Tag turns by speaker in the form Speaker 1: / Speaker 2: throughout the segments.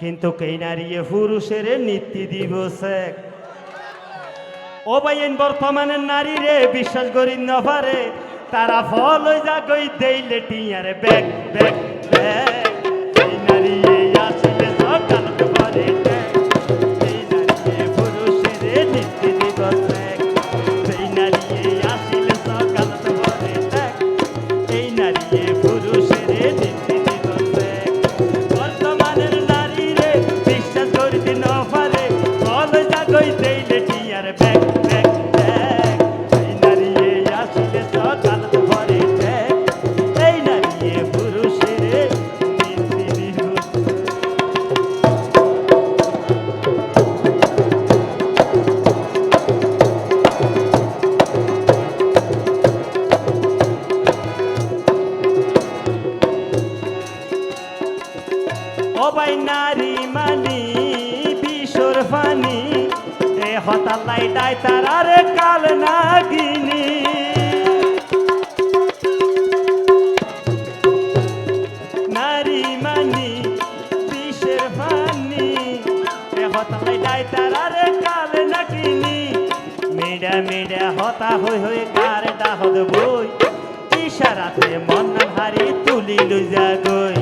Speaker 1: কিন্তু কেই নারিয়ে পুরুষের নীতি দিবসে ও বাইন বর্তমানের নারী রে, বিশ্বাস করি নভারে তারা ফল হয়ে যা কই দেইলে টিয়ারে ব্যাগ ব্যাগ ব্যাগ। নারী অবাই নারী মানি বিশোর ফানি। এ হতালাই ডাই তারারে কাল নাগিনী। মানি ডাই কাল নাগিনী। মেডা হতা হই হই কার ডাহদ বই। ইশারাতে মন হারি তুলি লুজা গই।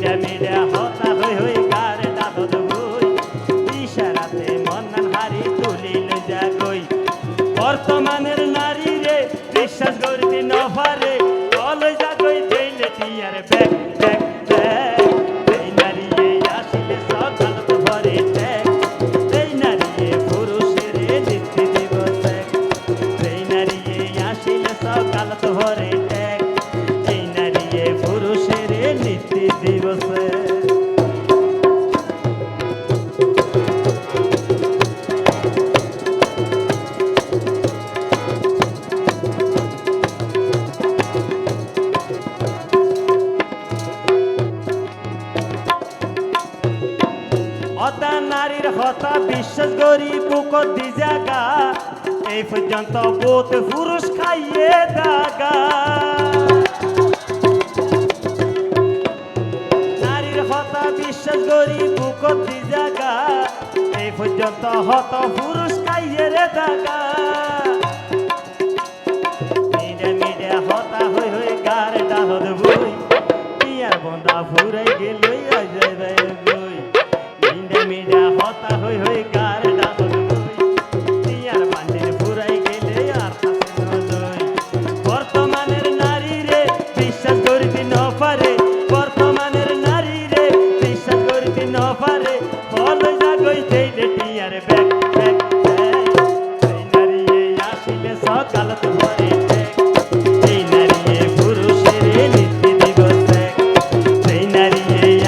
Speaker 1: মেডা হতা হই হই কার ডাহদ বই ইশারাতে মন তুলি লুজা গই বর্তমানের নারী রে বিশ্বাস করতে ন পারে কল যা কই দেইলে ব্যাগ ব্যাগ ব্যাগ বিশ্বাস করি বুকত দি জাগা। এই পর্যন্ত বোধ পুরুষ খাইয়ে দাগা। নারীর হতা বিশ্বাস করি বুকত দি জাগা। এই পর্যন্ত হত পুরুষ খাইয়ে রে দাগা। হতা হই হই গার ডাহদ বই টিয়ার বন্দা ফুরাই গেল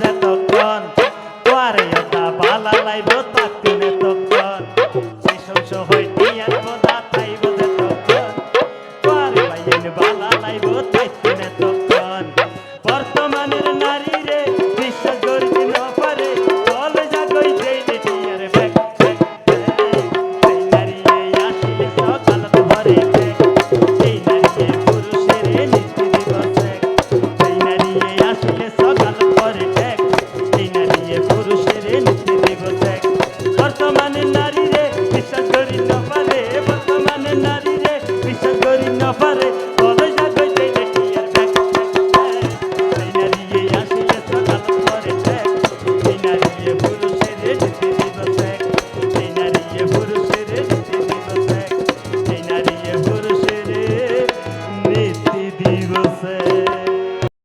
Speaker 1: যে তখন তোয়ারে বালা লাইব